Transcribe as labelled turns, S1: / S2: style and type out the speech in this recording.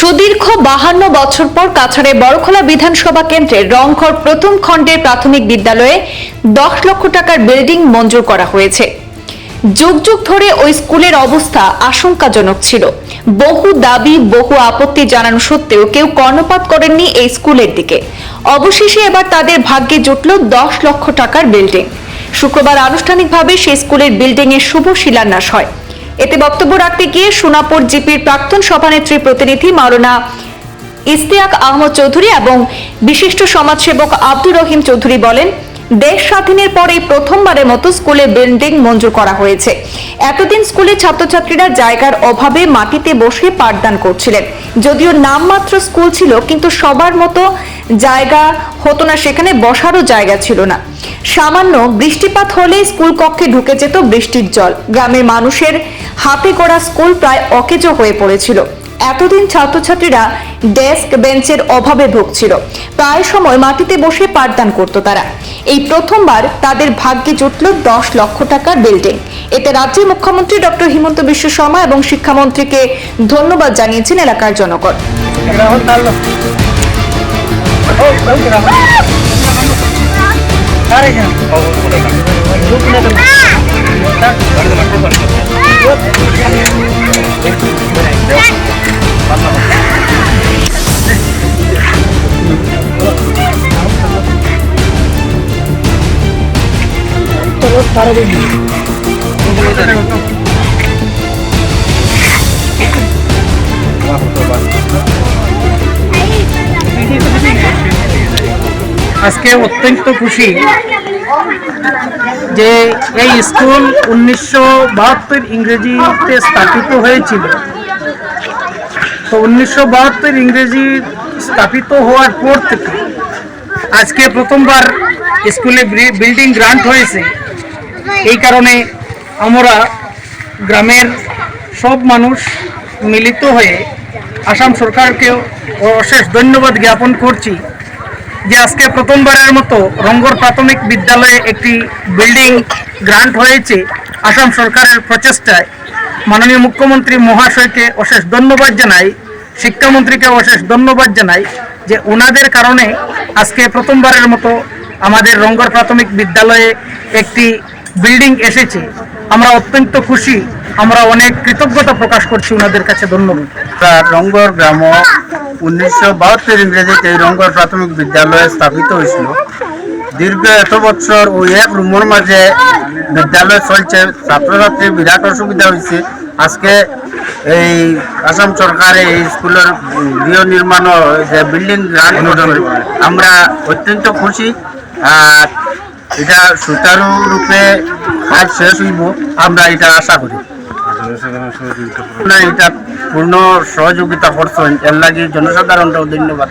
S1: সুদীর্ঘ বাহান্ন বছর পর কাছাড়ে বড়খোলা বিধানসভা কেন্দ্রের রংঘর প্রথম খণ্ডের প্রাথমিক বিদ্যালয়ে দশ লক্ষ টাকার বিল্ডিং মঞ্জুর করা হয়েছে। যুগ যুগ ধরে ওই স্কুলের অবস্থা আশঙ্কাজনক ছিল। বহু দাবি, বহু আপত্তি জানানো সত্ত্বেও কেউ কর্ণপাত করেননি এই স্কুলের দিকে। অবশেষে এবার তাদের ভাগ্যে জুটল দশ লক্ষ টাকার বিল্ডিং। শুক্রবার আনুষ্ঠানিকভাবে সেই স্কুলের বিল্ডিং এর শুভ শিলান্যাস হয়। এতে বক্তব্য রাখতে গিয়ে সোনাপুর জিপির প্রাক্তন সভানেত্রী প্রতিনিধি মাওলানা ইস্তিয়াক আহমদ চৌধুরী এবং বিশিষ্ট সমাজসেবক আব্দুর রহিম চৌধুরী বলেন দেশ স্বাধীনের পরে প্রথমবারের মতো স্কুলে বিল্ডিং মঞ্জুর করা হয়েছে। এতদিন স্কুলে ছাত্রছাত্রীরা জায়গার অভাবে মাটিতে বসে পাঠদান করছিলেন। যদিও নামমাত্র স্কুল ছিল, কিন্তু সবার মতো জায়গা হতো না, সেখানে বসারও জায়গা ছিল না। সামান্য বৃষ্টিপাত হলে স্কুল কক্ষে ঢুকে যেত বৃষ্টির জল। গ্রামের মানুষের হাতে গড়া স্কুল প্রায় অকেজো হয়ে পড়েছিল। এতদিন ছাত্রছাত্রীরা ডেস্ক বেঞ্চের অভাবে ভুগছিল। প্রায় সময় মাটিতে বসে পাঠদান করত তারা। এই প্রথমবার তাদের ভাগ্যে জুটল দশ লক্ষ টাকার বিল্ডিং। এতে রাজ্যের মুখ্যমন্ত্রী ডক্টর হিমন্ত বিশ্ব শর্মা এবং শিক্ষামন্ত্রীকে ধন্যবাদ জানিয়েছেন এলাকার জনগণ।
S2: আজকে অত্যন্ত খুশি যে এই স্কুল উনিশশো বাহাত্তর ইংরেজিতে স্থাপিত হয়েছিল। তো উনিশশো বাহাত্তর ইংরেজি স্থাপিত হওয়ার পর থেকে আজকে প্রথমবার স্কুলে বিল্ডিং গ্রান্ট হয়েছে। এই কারণে আমরা গ্রামের সব মানুষ মিলিত হয়ে আসাম সরকারকে অশেষ ধন্যবাদ জ্ঞাপন করছি যে আজকে প্রথমবারের মতো রঙ্গর প্রাথমিক বিদ্যালয়ে একটি বিল্ডিং গ্রান্ট হয়েছে আসাম সরকারের প্রচেষ্টায়। মাননীয় মুখ্যমন্ত্রী মহাশয়কে অশেষ ধন্যবাদ জানাই, শিক্ষামন্ত্রীকে অশেষ ধন্যবাদ জানাই যে ওনাদের কারণে আজকে প্রথমবারের মতো আমাদের রঙ্গর প্রাথমিক বিদ্যালয়ে একটি বিল্ডিং এসেছে। আমরা অত্যন্ত খুশি। আমরা অনেক কৃতজ্ঞতা প্রকাশ করছি ওনাদের কাছে। ধন্যবাদ।
S3: রঙ্গর গ্রাম উনিশশো বাহাত্তর ইংরেজিতে এই রঙ্গর প্রাথমিক বিদ্যালয় স্থাপিত হয়েছিল। দীর্ঘ এত বছর ওই এক রুমের মাঝে বিদ্যালয় চলছে। ছাত্রছাত্রীর বিরাট অসুবিধা হয়েছে। আজকে এই আসাম সরকার এই স্কুলের গৃহ নির্মাণ যে বিল্ডিং আমরা অত্যন্ত খুশি। আর এটা সুচারু রূপে কাজ শেষ হইব, আমরা এটা আশা করি। এটা পূর্ণ সহযোগিতা করছেন, এর লাগে জনসাধারণটাও ধন্যবাদ।